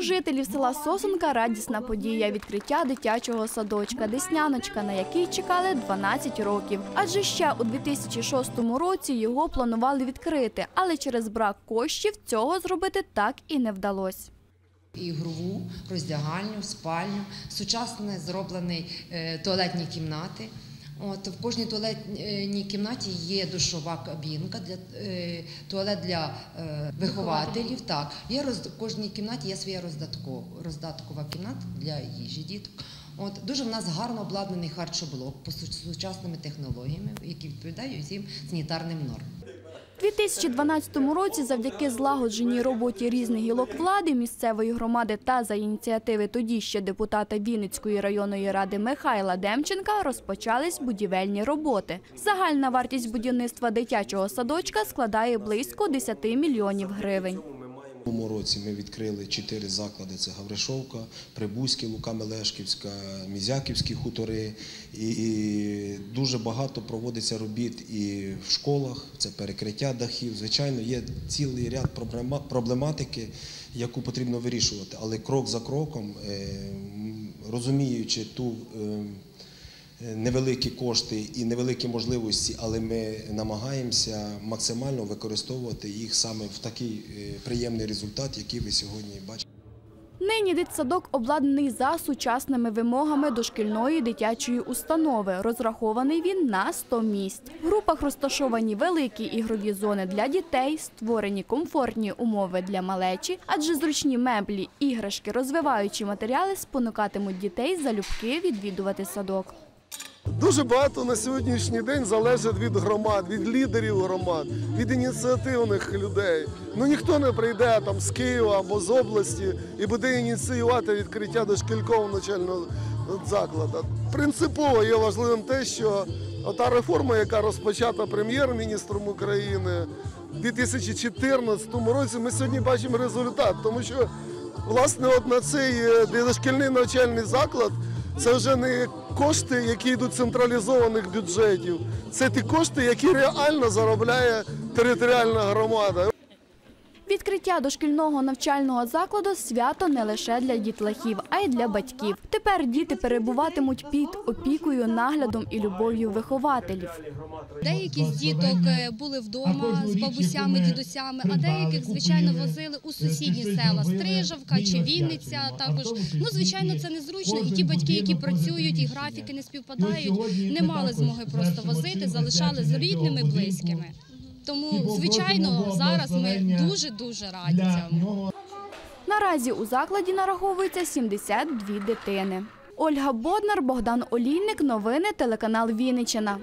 жителів села Сосунка радісна подія відкриття дитячого садочка Десняночка, на який чекали 12 років. Адже ще у 2006 році його планували відкрити, але через брак коштів цього зробити так і не вдалося. ігрову, роздягальню, спальню, сучасно зроблені е, туалетні кімнати. От в кожній туалетній кімнаті є душова кабінка для е, туалет для е, вихователів. Так, є роз, в кожній кімнаті є своя роздаткова, роздаткова кімната для їжі діток. От дуже в нас гарно обладнаний харчоблок по сучасними технологіями, які відповідають всім санітарним нормам. У 2012 році завдяки злагодженій роботі різних гілок влади, місцевої громади та за ініціативи тоді ще депутата Вінницької районної ради Михайла Демченка розпочались будівельні роботи. Загальна вартість будівництва дитячого садочка складає близько 10 мільйонів гривень. Цьому році ми відкрили чотири заклади: це Гавришовка, Прибузьке, Лука Мелешківська, Мізяківські хутори. І, і дуже багато проводиться робіт і в школах, це перекриття дахів. Звичайно, є цілий ряд проблема- проблематики, яку потрібно вирішувати. Але крок за кроком, е, розуміючи ту. Невеликі кошти і невеликі можливості, але ми намагаємося максимально використовувати їх саме в такий е, приємний результат, який ви сьогодні бачите. Нині дитсадок обладнаний за сучасними вимогами дошкільної дитячої установи. Розрахований він на 100 місць. В групах розташовані великі ігрові зони для дітей, створені комфортні умови для малечі, адже зручні меблі, іграшки, розвиваючі матеріали спонукатимуть дітей залюбки відвідувати садок. Дуже багато на сьогоднішній день залежить від громад, від лідерів громад, від ініціативних людей. Ну ніхто не прийде там з Києва або з області і буде ініціювати відкриття дошкількового навчального закладу. Принципово є важливим те, що та реформа, яка розпочата прем'єр-міністром України в 2014 році, ми сьогодні бачимо результат, тому що власне от на цей е, дошкільний навчальний заклад. Це вже не кошти, які йдуть централізованих бюджетів. Це ті кошти, які реально заробляє територіальна громада. Відкриття дошкільного навчального закладу свято не лише для дітлахів, а й для батьків. Тепер діти перебуватимуть під опікою, наглядом і любов'ю вихователів. Деякі з діток е, були вдома з бабусями, дідусями, а деяких, звичайно, возили у сусідні села Стрижавка чи Вінниця. Також ну звичайно, це незручно. І ті батьки, які працюють, і графіки не співпадають, не мали змоги просто возити, залишали з рідними, близькими. Тому, звичайно, зараз ми дуже дуже раді цьому. Наразі у закладі нараховується 72 дитини. Ольга Боднар, Богдан Олійник. Новини телеканал Вінниччина.